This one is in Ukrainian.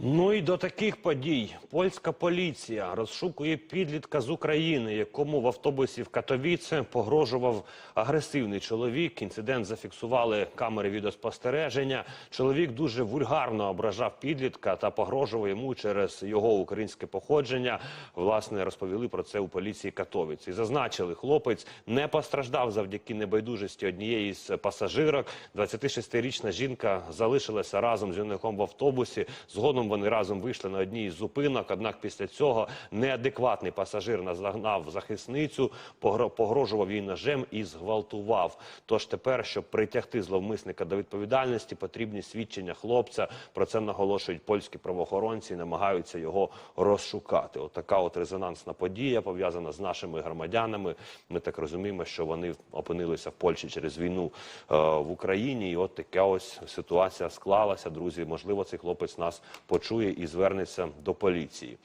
Ну і до таких подій польська поліція розшукує підлітка з України, якому в автобусі в Катовіце погрожував агресивний чоловік. Інцидент зафіксували камери відеоспостереження. Чоловік дуже вульгарно ображав підлітка та погрожував йому через його українське походження. Власне розповіли про це у поліції Катовіці. Зазначили, хлопець не постраждав завдяки небайдужості однієї з пасажирок. 26-річна жінка залишилася разом з юнаком в автобусі. Згодом вони разом вийшли на одній із зупинок. Однак після цього неадекватний пасажир наздогнав захисницю, погро- погрожував їй ножем і зґвалтував. Тож тепер, щоб притягти зловмисника до відповідальності, потрібні свідчення хлопця. Про це наголошують польські правоохоронці і намагаються його розшукати. От така от резонансна подія пов'язана з нашими громадянами. Ми так розуміємо, що вони опинилися в Польщі через війну е, в Україні. І от така ось ситуація склалася. Друзі, можливо, цей хлопець нас почує і звернеться до поліції.